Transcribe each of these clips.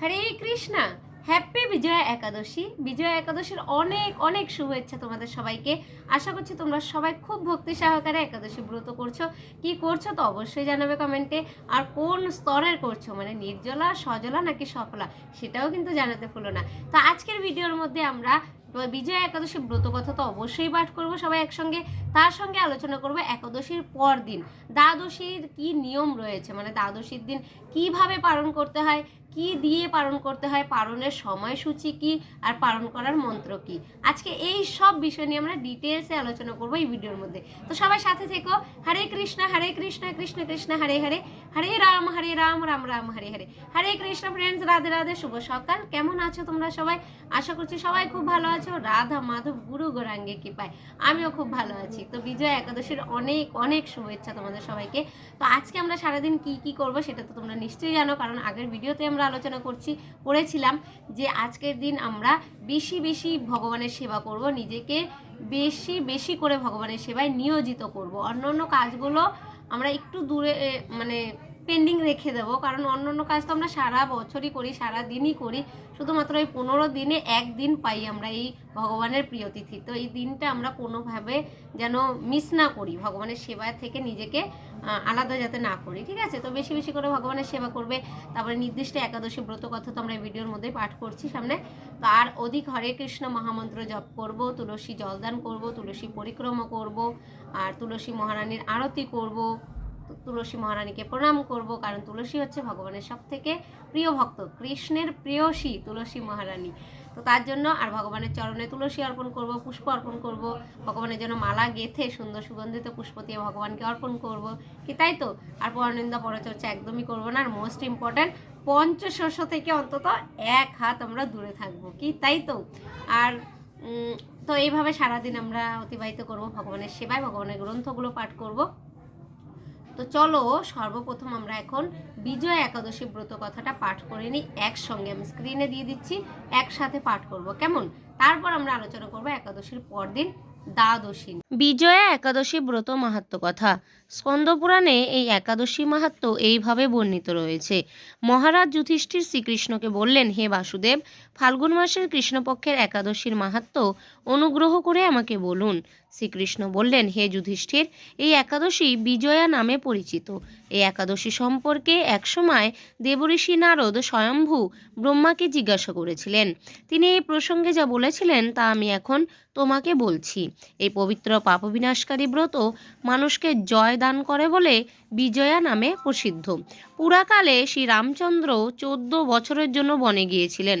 হরে Krishna happy Vijaya Ekadashi. Vijaya একাদশীর অনেক অনেক শুভেচ্ছা তোমাদের সবাইকে। আশা করছি তোমরা সবাই খুব ভক্তি সহকারে একাদশী ব্রত করছ। কি করছ তো অবশ্যই জানাবে কমেন্টে আর কোন স্তরের করছ? মানে নির্জলা, সজলা নাকি সফলা? সেটাও কিন্তু জানাতে ভুলো না। তো আজকের ভিডিওর মধ্যে আমরা বিজয়া একাদশী ব্রত কথা তো অবশ্যই পাঠ করব সবাই একসঙ্গে। তার সঙ্গে আলোচনা করব একাদশীর পর দিন দ্বাদশীর কি নিয়ম রয়েছে? মানে দ্বাদশীর দিন কীভাবে পালন করতে হয়? কি দিয়ে পালন করতে হয়, পালনের সময়সূচি কি, আর পালন করার মন্ত্র কি? আজকে এই সব বিষয় নিয়ে আমরা ডিটেলসে আলোচনা করব এই ভিডিওর মধ্যে। তো সবাই সাথে থেকো। হরে কৃষ্ণ হরে কৃষ্ণ কৃষ্ণ কৃষ্ণ, হরে হরে। হরে রাম হরে রাম রাম রাম, হরে হরে। হরে কৃষ্ণ ফ্রেন্ডস রাধে রাধে, শুভ সকাল। কেমন আছো তোমরা সবাই? আশা করছি সবাই খুব ভালো আছো। রাধা মাধব, গুরু গোরাঙ্গে কৃপায় আমিও খুব ভালো আছি। তো বিজয় একাদশীর অনেক অনেক শুভেচ্ছা তোমাদের সবাইকে। তো আজকে আমরা সারাদিন কি কি করব সেটা তো তোমরা নিশ্চয়ই জানো, কারণ আগের ভিডিওতে আমরা আলোচনা করছি, করেছিলাম যে আজকের দিন আমরা বেশি বেশি ভগবানের সেবা করব, নিজেকে বেশি বেশি করে ভগবানের সেবায় নিয়োজিত করব। অন্য অন্য কাজগুলো আমরা একটু দূরে মানে পেন্ডিং রেখে দেবো। কারণ অন্য অন্য কাজ তো আমরা সারা বছরই করি, সারা দিনই করি। শুধুমাত্র এই পনেরো দিনে একদিন পাই আমরা এই ভগবানের প্রিয় তিথি। তো এই দিনটা আমরা কোনোভাবে যেন মিস না করি, ভগবানের সেবা থেকে নিজেকে আলাদা যাতে না করি। ঠিক আছে? তো বেশি বেশি করে ভগবানের সেবা করবে। তারপরে নির্দিষ্ট একাদশী ব্রত কথা তো আমরা এই ভিডিওর মধ্যে পাঠ করছি সামনে। তো আর অধিক হরে কৃষ্ণ মহামন্ত্র জপ করব, তুলসী জলদান করব, তুলসী পরিক্রমা করব, আর তুলসী মহারানীর আরতি করব। তুলসী মহারানীকে প্রণাম করব, কারণ তুলসী হচ্ছে ভগবানের সব থেকে প্রিয় ভক্ত, কৃষ্ণের প্রিয়সী তুলসী মহারানী। তো তার জন্য আর ভগবানের চরণে তুলসী অর্পণ করব, পুষ্প অর্পণ করব, ভগবানের জন্য মালা গেথে সুন্দর সুগন্ধিত পুষ্প দিয়ে ভগবানকে অর্পণ করব। কি তাই তো? আর পরনিন্দা পরচর্চা একদমই করব না, আর মোস্ট ইম্পর্ট্যান্ট পঞ্চশস্য থেকে অন্তত এক হাত আমরা দূরে থাকব। কি তাই তো? আর তো এইভাবে সারাদিন আমরা অতিবাহিত করব, ভগবানের সেবায়, ভগবানের গ্রন্থগুলো পাঠ করব। তো চলো সর্বপ্রথম আমরা এখন বিজয় একাদশী ব্রত কথাটা পাঠ করে নিই। একসঙ্গে আমি স্ক্রিনে দিয়ে দিচ্ছি, একসাথে পাঠ করব, কেমন? তারপর আমরা আলোচনা করব একাদশীর পরদিন দ্বাদশী বিজয়া একাদশী ব্রত মাহাত্ম কথা। স্কন্দপুরাণে এই একাদশী মাহাত্ম এইভাবে বর্ণিত রয়েছে। মহারাজ যুধিষ্ঠির শ্রীকৃষ্ণকে বললেন, হে বাসুদেব, ফাল্গুন মাসের কৃষ্ণপক্ষের একাদশীর মাহাত্ম অনুগ্রহ করে আমাকে বলুন। শ্রীকৃষ্ণ বললেন, হে যুধিষ্ঠির, এই একাদশী বিজয়া নামে পরিচিত। এই একাদশী সম্পর্কে একসময় দেবঋষি নারদ স্বয়ম্ভু ব্রহ্মাকে জিজ্ঞাসা করেছিলেন। তিনি এই প্রসঙ্গে যা বলেছিলেন তা আমি এখন তোমাকে বলছি। এই পবিত্র পাপবিনাশকারী ব্রত মানুষকে জয় দান করে বলে বিজয়া নামে প্রসিদ্ধ। পুরাকালে শ্রী রামচন্দ্র চোদ্দ বছরের জন্য বনে গিয়েছিলেন।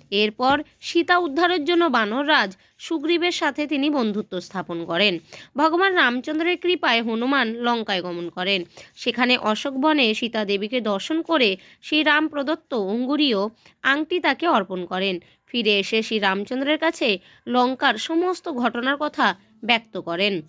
এরপর সীতা উদ্ধারের জন্য বানররাজ সুগ্রীবের সাথে তিনি বন্ধুত্ব স্থাপন করেন। ভগবান রামচন্দ্রের কৃপায় হনুমান লঙ্কায় গমন করেন। সেখানে অশোক বনে সীতা দেবীকে দর্শন করে শ্রীরাম প্রদত্ত অঙ্গুরীয় আংটি তাকে অর্পণ করেন। ফিরে এসে শ্রী রামচন্দ্রের কাছে লঙ্কার সমস্ত ঘটনার কথা ব্যক্ত করেন।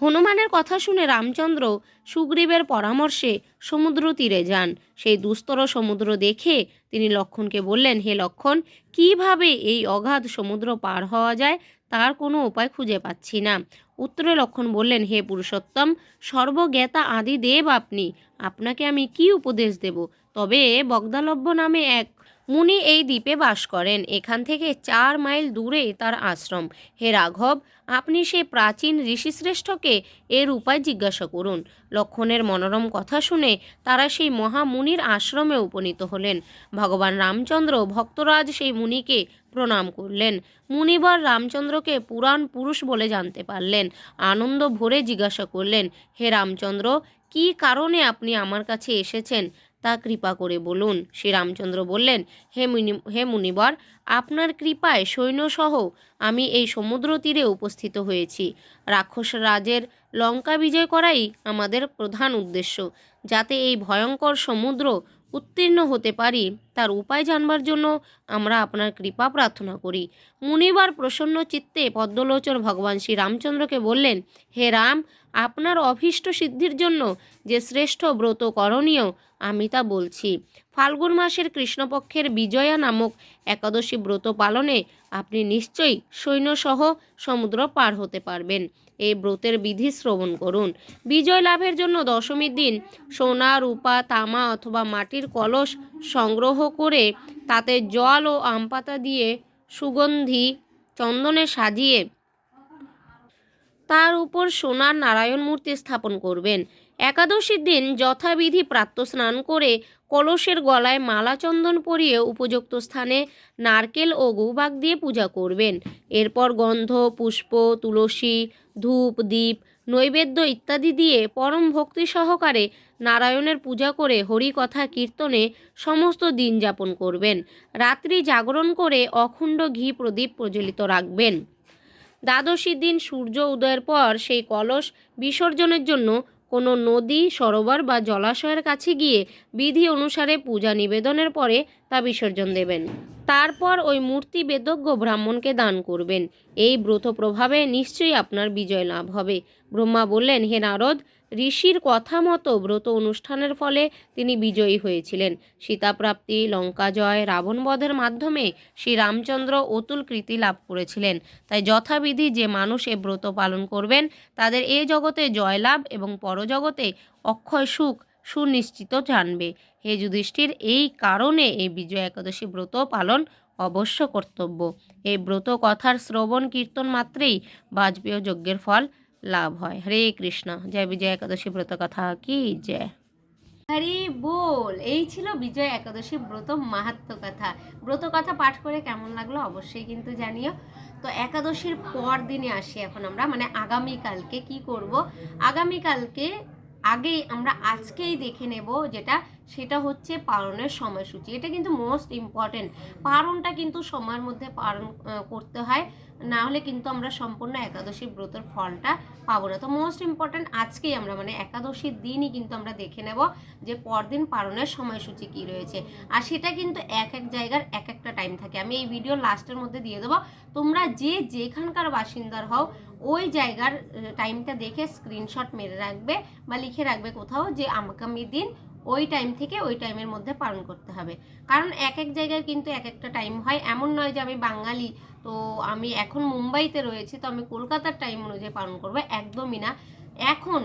হনুমানের কথা শুনে রামচন্দ্র সুগ্রীবের পরামর্শে সমুদ্র তীরে যান। সেই দুস্তর সমুদ্র দেখে তিনি লক্ষণকে বললেন, হে লক্ষণ, কীভাবে এই অগাধ সমুদ্র পার হওয়া যায় তার কোনো উপায় খুঁজে পাচ্ছি না? উত্তরে লক্ষণ বললেন, হে পুরুষোত্তম, সর্বজ্ঞাতা আদি দেব আপনি। আপনাকে আমি কি উপদেশ দেব? তবে বগদালভ্য নামে এক মুনি এই দ্বীপে বাস করেন। এখান থেকে চার মাইল দূরে তার আশ্রম। হে রাঘব, আপনি সেই প্রাচীন ঋষিশ্রেষ্ঠকে এর উপায় জিজ্ঞাসা করুন। লক্ষণের মনোরম কথা শুনে তারা সেই মহামুনির আশ্রমে উপনীত হলেন। ভগবান রামচন্দ্র ভক্তরাজ সেই মুনিকে প্রণাম করলেন। মুনিবার রামচন্দ্রকে পুরাণ পুরুষ বলে জানতে পারলেন। আনন্দ ভরে জিজ্ঞাসা করলেন, হে রামচন্দ্র, কী কারণে আপনি আমার কাছে এসেছেন? তা কৃপা করে বলুন। শ্রী রামচন্দ্র বললেন, হে মুনি, হে মুনিবর, আপনার কৃপায় সৈন্যসহ আমি এই সমুদ্র তীরে উপস্থিত হয়েছি। রাক্ষস রাজের লঙ্কা বিজয় করাই আমাদের প্রধান উদ্দেশ্য। যাতে এই ভয়ঙ্কর সমুদ্র উত্তীর্ণ হতে পারি। তার উপায় জানবার জন্য আমরা আপনার কৃপা প্রার্থনা করি। মুনিবার প্রসন্ন চিত্তে পদ্মলোচন ভগবান শ্রী রামচন্দ্রকে বললেন, হে রাম, আপনার অভীষ্ট সিদ্ধির জন্য যে শ্রেষ্ঠ ব্রত করণীয়, আমি তা বলছি। ফাল্গুন মাসের কৃষ্ণপক্ষের বিজয়া নামক একাদশী ব্রত পালনে আপনি নিশ্চয়ই সৈন্যসহ সমুদ্র পার হতে পারবেন। এই ব্রতের বিধি শ্রবণ করুন। বিজয় লাভের জন্য দশমীর দিন সোনা, রূপা, তামা অথবা মাটির কলস সংগ্রহ করে তাতে জল ও আম পাতা দিয়ে সুগন্ধি, চন্দনে সাজিয়ে তার উপর সোনার নারায়ণ মূর্তি স্থাপন করবেন। একাদশীর দিন যথাবিধি প্রাত্য স্নান করে কলসের গলায় মালা চন্দন পরিয়ে উপযুক্ত স্থানে নারকেল ও গৌবাগ দিয়ে পূজা করবেন। এরপর গন্ধ, পুষ্প, তুলসী, ধূপ, দীপ, নৈবেদ্য ইত্যাদি দিয়ে পরম ভক্তি সহকারে নারায়ণের পূজা করে হরিকথা কীর্তনে সমস্ত দিন যাপন করবেন। রাত্রি জাগরণ করে অখণ্ড ঘি প্রদীপ প্রজ্বলিত রাখবেন। দ্বাদশীর দিন সূর্য উদয়ের পর সেই কলস বিসর্জনের জন্য কোনো নদী, সরোবর বা জলাশয়ের কাছে গিয়ে বিধি অনুসারে পূজা নিবেদনের পরে তা বিসর্জন দেবেন। তারপর ওই মূর্তি বেদজ্ঞ ব্রাহ্মণকে দান করবেন। এই ব্রত প্রভাবে নিশ্চয়ই আপনার বিজয় লাভ হবে। ব্রহ্মা বললেন, হে নারদ ঋষির কথা মতো ব্রত অনুষ্ঠানের ফলে তিনি বিজয়ী হয়েছিলেন। সীতাপ্রাপ্তি লঙ্কা জয় রাবণবধের মাধ্যমে শ্রী রামচন্দ্র অতুল কৃতি লাভ করেছিলেন। তাই যথাবিধি যে মানুষ এ ব্রত পালন করবেন, তাদের এ জগতে জয়লাভ এবং পরজগতে অক্ষয় সুখ সুনিশ্চিত জানবে। হে যুধিষ্ঠির, এই কারণে এই বিজয় একাদশী ব্রত পালন অবশ্য কর্তব্য। এই ব্রত কথার শ্রবণ কীর্তন মাত্রেই বাজপেয় যজ্ঞের ফল লাভ হয়। হরে কৃষ্ণ। জয় বিজয় একাদশী ব্রত কথা কি? জয়। হরি বল। এই ছিল বিজয় একাদশী ব্রত মাহাত্ম কথা। ব্রত কথা পাঠ করে কেমন লাগল অবশ্যই কিন্তু জানিও। তো একাদশীর পর দিনে আসি এখন আমরা মানে আগামীকালকে কি করব? আগামীকালকে আগেই আমরা আজকেই দেখে নেব যেটা সেটা হচ্ছে পালনের সময়সূচি। এটা কিন্তু মোস্ট ইম্পর্টেন্ট পালনটা কিন্তু সময়ের মধ্যে আহ, করতে হয়। না হলে কিন্তু আমরা সম্পূর্ণ একাদশী ব্রতের ফলটা পাবো না। তো মোস্ট ইম্পর্টেন্ট আজকেই আমরা মানে একাদশীর দিনই কিন্তু আমরা দেখে নেব যে পরদিন পালনের সময়সূচি কি রয়েছে। আর সেটা কিন্তু এক এক জায়গার এক একটা টাইম থাকে। আমি এই ভিডিও লাস্টের মধ্যে দিয়ে দেবো। তোমরা যে যেখানকার বাসিন্দার হও ওই জায়গার টাইমটা দেখে স্ক্রিনশট মেরে রাখবে বা লিখে রাখবে কোথাও যে আগামী দিন ওই টাইম থেকে ওই টাইমের মধ্যে পালন করতে হবে। কারণ এক এক জায়গায় কিন্তু এক একটা টাইম হয়। এমন নয় যে আমি বাঙালি, তো আমি এখন মুম্বাইতে রয়েছি, তো আমি কলকাতার টাইম অনুযায়ী পালন করব। একদমই না। এখন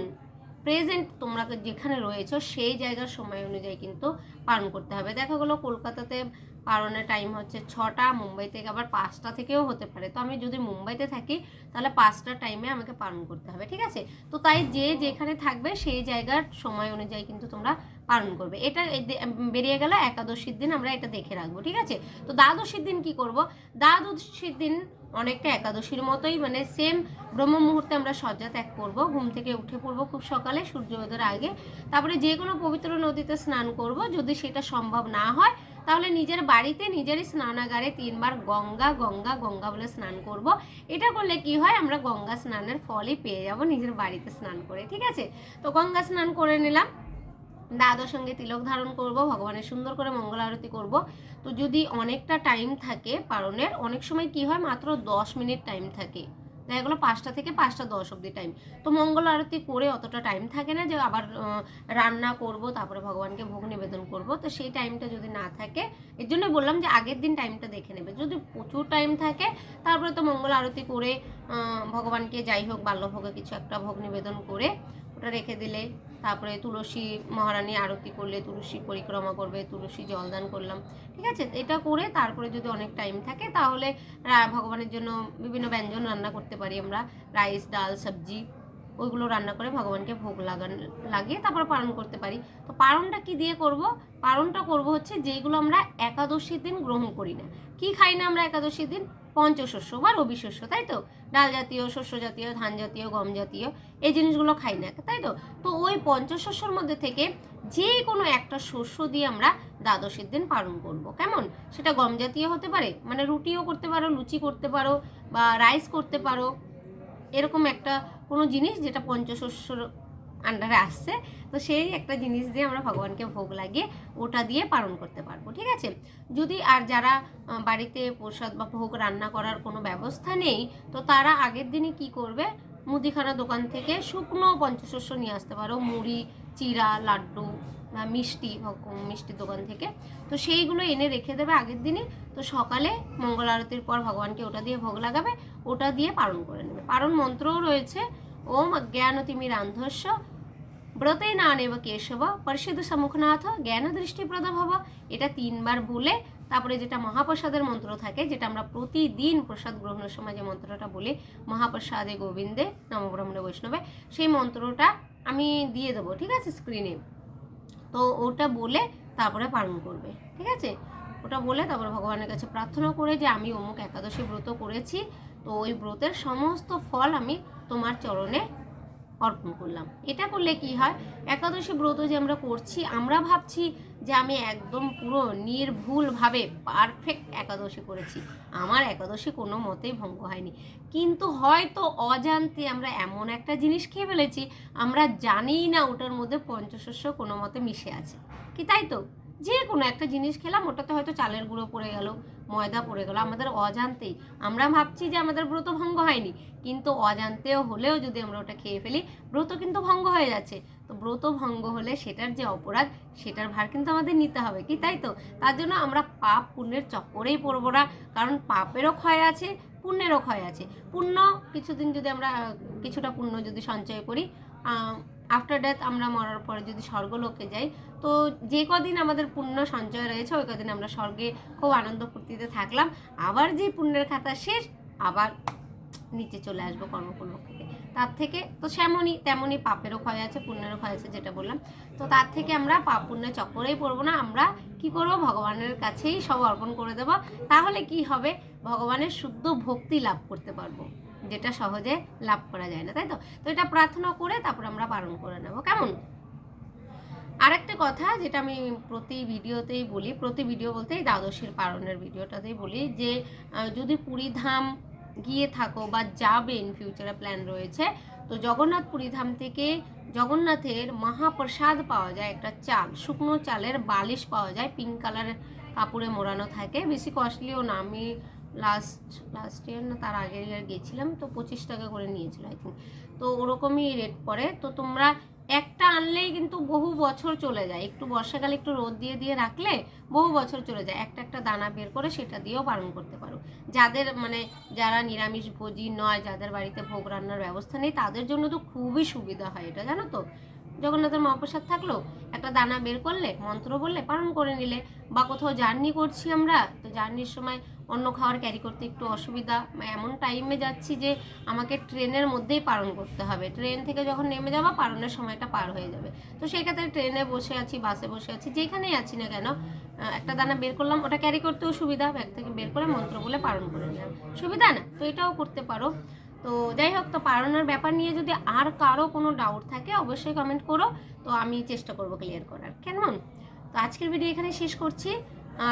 প্রেজেন্ট তোমরা যেখানে রয়েছো, সেই জায়গার সময় অনুযায়ী কিন্তু পালন করতে হবে। দেখা গেলো কলকাতাতে পালনের টাইম হচ্ছে ছটা, মুম্বাই থেকে আবার পাঁচটা থেকেও হতে পারে। তো আমি যদি মুম্বাইতে থাকি, তাহলে পাঁচটা টাইমে আমাকে পালন করতে হবে, ঠিক আছে? তো তাই যে যেখানে থাকবে, সেই জায়গার সময় অনুযায়ী কিন্তু তোমরা পালন করবে। এটা বেরিয়ে গেল একাদশীর দিন আমরা এটা দেখে রাখব, ঠিক আছে? তো দ্বাদশীর দিন কি করব? দ্বাদশীর দিন অনেকটা একাদশীর মতোই মানে সেম ব্রহ্ম মুহূর্তে আমরা শয্যা ত্যাগ করব, ঘুম থেকে উঠে পড়ব খুব সকালে, সূর্যোদয়ের আগে। তারপরে যে কোনো পবিত্র নদীতে স্নান করব, যদি সেটা সম্ভব না হয়, তাহলে নিজের বাড়িতে নিজেরই স্নানাগারে তিনবার গঙ্গা গঙ্গা গঙ্গা বলে স্নান করব। এটা করলে কি হয়, আমরা গঙ্গা স্নানের ফলই পেয়ে যাব নিজের বাড়িতে স্নান করে, ঠিক আছে? তো গঙ্গা স্নান করে নিলাম। দাদার সঙ্গে তিলক ধারণ করব, ভগবানের সুন্দর করে মঙ্গল আরতি করব। তো যদি অনেকটা টাইম থাকে পালনের, অনেক সময় কি হয় মাত্র দশ মিনিট টাইম থাকে। দেখা গেলো পাঁচটা থেকে পাঁচটা দশ অবধি টাইম তো মঙ্গল আরতি করে অতটা টাইম থাকে না যে আবার রান্না করব, তারপরে ভগবানকে ভোগ নিবেদন করব। তো সেই টাইমটা যদি না থাকে, এর জন্য বললাম যে আগের দিন টাইমটা দেখে নেবে। যদি প্রচুর টাইম থাকে, তারপরে তো মঙ্গল আরতি করে ভগবানকে যাই হোক, বাল্যভোগে কিছু একটা ভোগ নিবেদন করে, ওটা রেখে দিলে তারপরে তুলসী মহারানী আরতি করলে, তুলসী পরিক্রমা করবে, তুলসী জলদান করলাম। ঠিক আছে? এটা করে তারপরে যদি অনেক টাইম থাকে, তাহলে ভগবানের জন্য বিভিন্ন ব্যঞ্জন রান্না করতে পারি আমরা। রাইস, ডাল, সবজি, ওইগুলো রান্না করে ভগবানকে ভোগ লাগান, লাগিয়ে তারপর পালন করতে পারি। তো পালনটা কি দিয়ে করব? পালনটা করব হচ্ছে যেইগুলো আমরা একাদশীর দিন গ্রহণ করি না। কি খাই না আমরা একাদশীর দিন? পঞ্চশস্য বা রবি শস্য, তাই তো? ডাল জাতীয়, শস্য জাতীয়, ধান জাতীয়, গম জাতীয়, এই জিনিসগুলো খাই না, তাই তো? তো ওই পঞ্চশস্যর মধ্যে থেকে যে কোনো একটা শস্য দিয়ে আমরা দ্বাদশীর দিন পালন করব, কেমন? সেটা গম জাতীয় হতে পারে মানে রুটিও করতে পারো, লুচি করতে পারো, বা রাইস করতে পারো, এরকম একটা কোনো জিনিস যেটা পঞ্চশস্যর আন্ডারে আসছে। তো সেই একটা জিনিস দিয়ে আমরা ভগবানকে ভোগ লাগিয়ে ওটা দিয়ে পালন করতে পারব, ঠিক আছে? যদি আর যারা বাড়িতে প্রসাদ বা ভোগ রান্না করার কোনো ব্যবস্থা নেই, তো তারা আগের দিনে কি করবে? মুদিখানা দোকান থেকে শুকনো পঞ্চশস্য নিয়ে আসতে পারো, মুড়ি, চিরা, লাড্ডু, বা মিষ্টি মিষ্টির দোকান থেকে। তো সেইগুলো এনে রেখে দেবে আগের দিনে তো সকালে মঙ্গল আরতির পর ভগবানকে ওটা দিয়ে ভোগ লাগাবে, ওটা দিয়ে পালন করে নেবে। পালন মন্ত্রও রয়েছে, ওম অজ্ঞানতিমিরান্ধস্য ব্রতে না নেব কেশব, পরিষদ সম্মুখনাথ জ্ঞান দৃষ্টিপ্রদ ভব এটা তিনবার বলে, তারপরে যেটা মহাপ্রসাদের মন্ত্র থাকে, যেটা আমরা প্রতিদিন প্রসাদ গ্রহণের সময় যে মন্ত্রটা বলি, মহাপ্রসাদে গোবিন্দে নবব্রহ্মণে বৈষ্ণবে, সেই মন্ত্রটা আমি দিয়ে দেবো, ঠিক আছে স্ক্রিনে তো ওটা বলে তারপরে পালন করবে, ঠিক আছে? ওটা বলে তারপরে ভগবানের কাছে প্রার্থনা করে যে আমি অমুক একাদশী ব্রত করেছি, তো ওই ব্রতের সমস্ত ফল আমি তোমার চরণে অর্পণ করলাম। এটা করলে কি হয়? একাদশী ব্রত যে আমরা করছি, আমরা ভাবছি যে আমি একদম পুরো নির্ভুলভাবে পারফেক্ট একাদশী করেছি। আমার একাদশী কোনো মতেই ভঙ্গ হয়নি। কিন্তু হয়তো অজান্তে আমরা এমন একটা জিনিস খেয়ে ফেলেছি, আমরা জানিই না ওটার মধ্যে পঞ্চশস্য কোনো মতে মিশে আছে। কি তাই তো? যে কোনো একটা জিনিস খেলাম, ওটাতে হয়তো চালের গুঁড়ো পড়ে গেল, ময়দা পড়ে গেল, আমাদের অজান্তেই। আমরা ভাবছি যে আমাদের ব্রত ভঙ্গ হয়নি, কিন্তু অজান্তেও হলেও যদি আমরা ওটা খেয়ে ফেলি, ব্রত কিন্তু ভঙ্গ হয়ে যাচ্ছে। তো ব্রত ভঙ্গ হলে সেটার যে অপরাধ, সেটার ভার কিন্তু আমাদের নিতে হবে, কি তাই তো? তার জন্য আমরা পাপ পুণ্যের চক্করেই পড়ব না, কারণ পাপেরও ক্ষয় আছে, পুণ্যেরও ক্ষয় আছে। পুণ্য, কিছুদিন যদি আমরা, কিছুটা পুণ্য যদি সঞ্চয় করি আফটার ডেথ আমরা মরার পরে যদি স্বর্গলোকে যাই, তো যে কদিন আমাদের পুণ্য সঞ্চয় রয়েছে, ওই কদিন আমরা স্বর্গে খুব আনন্দ ফুর্তিতে থাকলাম। আবার যে পুণ্যের খাতা শেষ, আবার নিচে চলে আসব কর্মকর্ম থেকে তার থেকে তো সেমনই, তেমনই পাপেরও ক্ষয় আছে, পুণ্যেরও ক্ষয় আছে, যেটা বললাম। তো তার থেকে আমরা পাপ পুণ্যের চক্করেই পড়ব না, আমরা কি করব? ভগবানের কাছেই সব অর্পণ করে দেব। তাহলে কি হবে? ভগবানের শুদ্ধ ভক্তি লাভ করতে পারব। যেটা সহজে লাভ করা যায় না, তাই তো? তো এটা প্রার্থনা করে তারপর আমরা পালন করে নেব, কেমন? আরেকটা কথা যেটা আমি প্রতি ভিডিওতেই বলি, প্রতি ভিডিও বলতে এই দ্বাদশীর পালনের ভিডিওটাতেই বলি যে যদি পুরী ধাম গিয়ে থাকো বা যাবে ইন ফিউচারে প্ল্যান রয়েছে, তো জগন্নাথ পুরী ধাম থেকে জগন্নাথের মহাপ্রসাদ পাওয়া যায় একটা চাল, শুকনো চালের বালিশ পাওয়া যায় পিঙ্ক কালারের কাপড়ে মোড়ানো থাকে, বেশি কস্টলিও না। আমি লাস্ট লাস্ট ইয়ার না, তার আগের ইয়ার গেছিলাম, তো পঁচিশ টাকা করে নিয়েছিল আই থিঙ্ক তো ওরকমই রেট পড়ে। তো তোমরা একটা আনলেই কিন্তু বহু বছর চলে যায়। একটু বর্ষাকালে একটু রোদ দিয়ে দিয়ে রাখলে বহু বছর চলে যায়। একটা একটা দানা বের করে সেটা দিয়েও পালন করতে পারো। যাদের মানে যারা নিরামিষ ভোজী নয়, যাদের বাড়িতে ভোগ রান্নার ব্যবস্থা নেই, তাদের জন্য তো খুবই সুবিধা হয় এটা, জানো তো? জগন্নাথের মহাপ্রসাদ থাকল, একটা দানা বের করলে, মন্ত্র বললে, পালন করে নিলে। বা কোথাও জার্নি করছি আমরা, তো জার্নির সময় অন্য খাবার ক্যারি করতে একটু অসুবিধা। বা এমন টাইমে যাচ্ছি যে আমাকে ট্রেনের মধ্যেই পালন করতে হবে। ট্রেন থেকে যখন নেমে যাব, পালনের সময়টা পার হয়ে যাবে। তো সেই ক্ষেত্রে ট্রেনে বসে আছি বাসে বসে আছি, যেখানেই আছি না কেন একটা দানা বের করলাম, ওটা ক্যারি করতেও সুবিধা ব্যাগ থেকে বের করে মন্ত্র বলে পালন করে নিলাম। সুবিধা না, তো এটাও করতে পারো। তো যাই হোক, তো পালনের ব্যাপার নিয়ে যদি আর কারও কোনো ডাউট থাকে, অবশ্যই কমেন্ট করো। তো আমি চেষ্টা করব ক্লিয়ার করার। কেমন? তো আজকের ভিডিও এখানে শেষ করছি।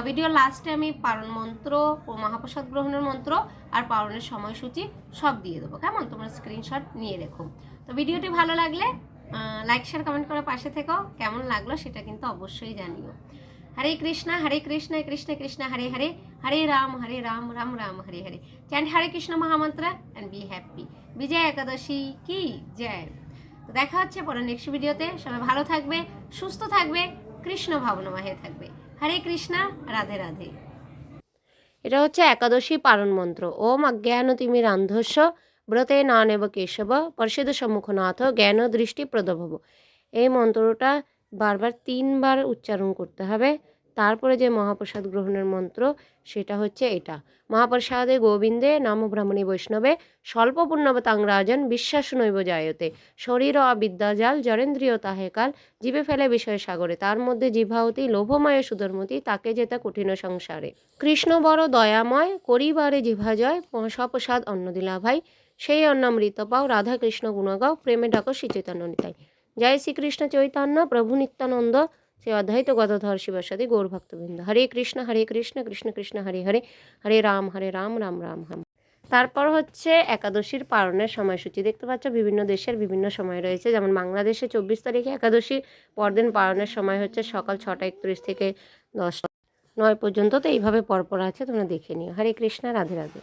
ভিডিও লাস্টে আমি পালন মন্ত্র ও মহাপ্রসাদ গ্রহণের মন্ত্র আর পারণের সময়সূচি সব দিয়ে দেবো। কেমন? তোমরা স্ক্রিনশট নিয়ে রেখো। তো ভিডিওটি ভালো লাগলে লাইক শেয়ার কমেন্ট করে পাশে থেকো। কেমন লাগল সেটা কিন্তু অবশ্যই জানিও। হরে কৃষ্ণা, হরে কৃষ্ণ কৃষ্ণ কৃষ্ণ, হরে হরে। হরে রাম হরে রাম রাম রাম, হরে হরে। চ্যান্ড হরে কৃষ্ণ মহামন্ত্র and be happy Vijay Ekadashi কি? জয়। তো দেখা হচ্ছে পরে নেক্সট ভিডিওতে সবাই ভালো থাকবে, সুস্থ থাকবে, কৃষ্ণ ভাবনাময়ে থাকবে। হরে কৃষ্ণা, রাধে রাধে। এটা হচ্ছে একাদশী পালন মন্ত্র। ওম অজ্ঞান তিমি রান্ধস্য ব্রতে নেব কেশব, পরিষদ সম্মুখনাথ জ্ঞান দৃষ্টি প্রদভব। এই মন্ত্রটা বারবার তিনবার উচ্চারণ করতে হবে। তারপরে যে মহাপ্রসাদ গ্রহণের মন্ত্র, সেটা হচ্ছে এটা। মহাপ্রসাদে গোবিন্দে নাম ব্রাহ্মণী বৈষ্ণবে স্বল্প পুণ্যবতাং রাজন বিশ্বাস নৈব জায়তে। শরীর অবিদ্যাজাল জরেন্দ্রিয় তাহে কাল, জীবে ফেলে বিষয় সাগরে। তার মধ্যে জিভাবতী লোভময় সুধর্মতি, তাকে যেতে কঠিন সংসারে। কৃষ্ণ বড় দয়াময়, করিবারে জিভা জয় সপ্রসাদ অন্ন দিলা ভাই। সেই অন্নামৃত পাও, রাধা কৃষ্ণ গুণগাও, প্রেমে ডাকো শ্রী চৈতন্য নিতাই। জয় শ্রীকৃষ্ণ চৈতন্য, প্রভু নিত্যানন্দ সে অদ্বৈত গদাধর শিবসাদী গৌর ভক্তবৃন্দ। হরে কৃষ্ণ হরে কৃষ্ণ কৃষ্ণ কৃষ্ণ, হরে হরে হরে রাম হরে রাম রাম রাম রাম। তারপর হচ্ছে একাদশীর পালনের সময়সূচি। দেখতে পাচ্ছ বিভিন্ন দেশের বিভিন্ন সময় রয়েছে। যেমন বাংলাদেশে চব্বিশ তারিখে একাদশী, পরদিন পালনের সময় হচ্ছে সকাল ছটা একত্রিশ থেকে দশটা। নয় পর্যন্ত তো এইভাবে পরপর আছে, তোমরা দেখে নিও। হরে কৃষ্ণ, রাধে রাধে।